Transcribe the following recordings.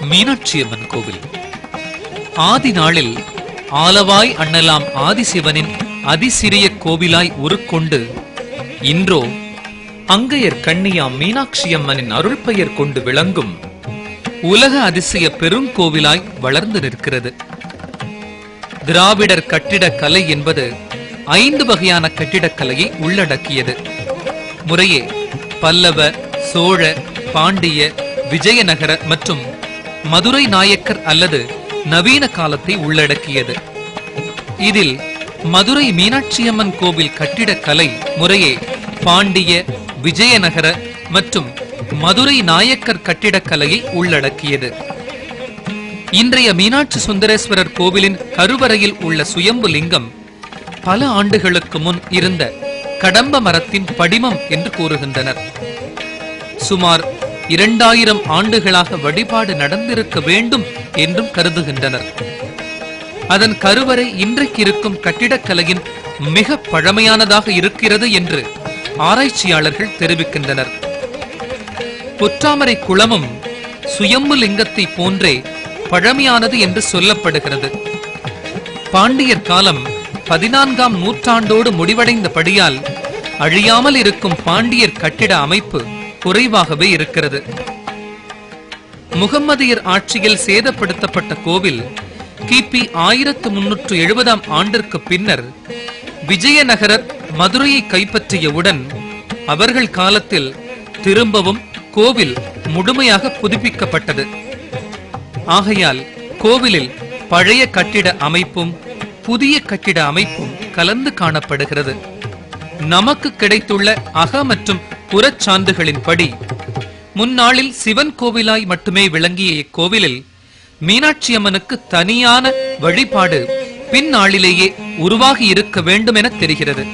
மீனாட்சி அம்மன் கோவில். ஆதி நாளில் ஆலவாய் அண்ணலாம் ஆதிசிவனின் அதிசிறிய கோவிலாய் உருக்கொண்டு இன்றோ அங்கையர் கண்ணியாம் மீனாட்சியம்மனின் அருள் பெயர் கொண்டு விளங்கும் உலக அதிசய பெரும் கோவிலாய் வளர்ந்து நிற்கிறது. திராவிடர் கட்டிடக் கலை என்பது ஐந்து வகையான கட்டிடக்கலையை உள்ளடக்கியது. முறையே பல்லவ சோழ பாண்டிய விஜயநகர மற்றும் மதுரை நாயக்கர் அல்லது நவீன காலத்தை உள்ளடக்கியது. இதில் மதுரை மீனாட்சியம்மன் கோவில் கட்டிடக்கலை முறையே பாண்டிய விஜயநகர மற்றும் மதுரை நாயக்கர் கட்டிடக்கலையை உள்ளடக்கியது. இன்றைய மீனாட்சி சுந்தரேஸ்வரர் கோவிலின் கருவறையில் உள்ள சுயம்பு லிங்கம் பல ஆண்டுகளுக்கு முன் இருந்த கடம்ப மரத்தின் படிமம் என்று கூறுகின்றனர். சுமார் இரண்டாயிரம் ஆண்டுகளாக வழிபாடு நடந்திருக்க வேண்டும் என்றும் கருதுகின்றனர். அதன் கருவறை இன்றைக்கு இருக்கும் கட்டிடக்கலையின் மிக பழமையானதாக இருக்கிறது என்று ஆராய்ச்சியாளர்கள் தெரிவிக்கின்றனர். பொற்றாமரை குளமும் சுயம்பு லிங்கத்தை போன்றே பழமையானது என்று சொல்லப்படுகிறது. பாண்டியர் காலம் பதினான்காம் நூற்றாண்டோடு முடிவடைந்தபடியால் அழியாமல் இருக்கும் பாண்டியர் கட்டிட அமைப்பு குறைவாகவே இருக்கிறது. முகம்மதியர் ஆட்சியில் சேதப்படுத்தப்பட்ட கோவில் கிபி ஆயிரத்து முன்னூற்று எழுபதாம் ஆண்டிற்கு பின்னர் விஜயநகரர் மதுரையை கைப்பற்றியவுடன் அவர்கள் காலத்தில் திரும்பவும் கோவில் முழுமையாக புதுப்பிக்கப்பட்டது. ஆகையால் கோவிலில் பழைய கட்டிட அமைப்பும் புதிய கட்டிட அமைப்பும் கலந்து காணப்படுகிறது. நமக்கு கிடைத்துள்ள அக மற்றும் புறச்சான்றுகளின்படி முன்னாளில் சிவன் கோவிலாய் மட்டுமே விளங்கிய இக்கோவிலில் மீனாட்சி அம்மனுக்கு தனியான வழிபாடு பின்னாளிலேயே உருவாகி இருக்க வேண்டும் என தெரிகிறது.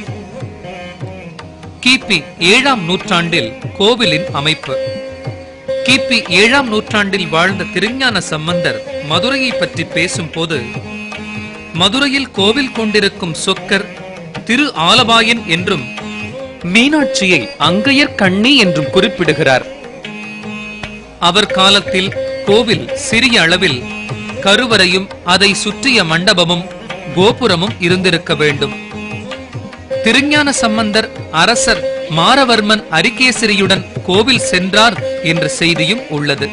கிபி ஏழாம் நூற்றாண்டில் கோவிலின் அமைப்பு. கிபி ஏழாம் நூற்றாண்டில் வாழ்ந்த திருஞான சம்பந்தர் மதுரையை பற்றி பேசும்போது மதுரையில் கோவில் கொண்டிருக்கும் சொக்கர் திரு ஆலவாயன் என்றும் மீனாட்சியை அங்கையர் கண்ணி என்றும் குறிப்பிடுகிறார். அவர் காலத்தில் கோவில் சிறிய அளவில் கருவறையும் அதை சுற்றிய மண்டபமும் கோபுரமும் இருந்திருக்க வேண்டும். திருஞான சம்பந்தர் அரசர் மாரவர்மன் அரிகேசரியுடன் கோவில் சென்றார் என்ற செய்தியும் உள்ளது.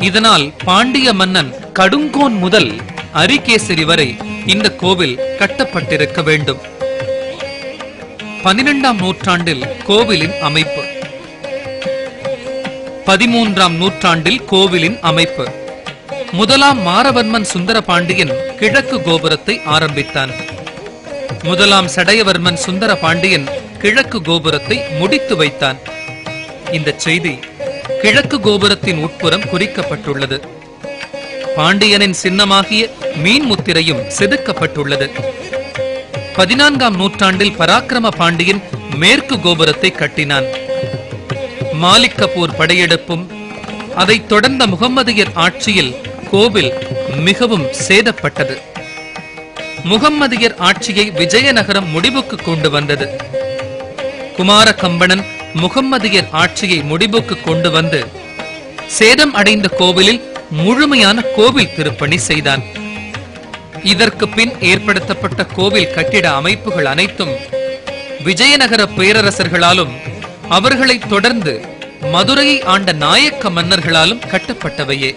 இதனால் பாண்டிய மன்னன் கடுங்கோன் முதல் அரிகேசரி வரை இந்த கோவில் கட்டப்பட்டிருக்க வேண்டும். பனிரெண்டாம் நூற்றாண்டில் கோவிலின் அமைப்பு. பதிமூன்றாம் நூற்றாண்டில் கோவிலின் அமைப்பு. முதலாம் மாரவர்மன் சுந்தர பாண்டியன் கிழக்கு கோபுரத்தை ஆரம்பித்தான். முதலாம் சடையவர்மன் சுந்தர பாண்டியன் கிழக்கு கோபுரத்தை முடித்து வைத்தான். இந்த செய்தி கிழக்கு கோபுரத்தின் உட்புறம் குறிக்கப்பட்டுள்ளது. பாண்டியனின் சின்னமாகிய மீன் முத்திரையும் செதுக்கப்பட்டுள்ளது. பதினான்காம் நூற்றாண்டில் பராக்கிரம பாண்டியன் மேற்கு கோபுரத்தை கட்டினான். மாலிக் கபூர் படையெடுப்பும் அதைத் தொடர்ந்த முகம்மதியர் ஆட்சியில் கோவில் மிகவும் சேதப்பட்டது. முகம்மதியர் ஆட்சியை விஜயநகரம் முடிவுக்கு கொண்டு வந்தது. குமார கம்பணன் முகம்மதியர் ஆட்சியை முடிவுக்கு கொண்டு வந்து சேதம் அடைந்த கோவிலில் முழுமையான கோவில் திருப்பணி செய்தான். இதற்கு பின் ஏற்படுத்தப்பட்ட கோவில் கட்டிட அமைப்புகள் அனைத்தும் விஜயநகர பேரரசர்களாலும் அவர்களைத் தொடர்ந்து மதுரையை ஆண்ட நாயக்க மன்னர்களாலும் கட்டப்பட்டவையே.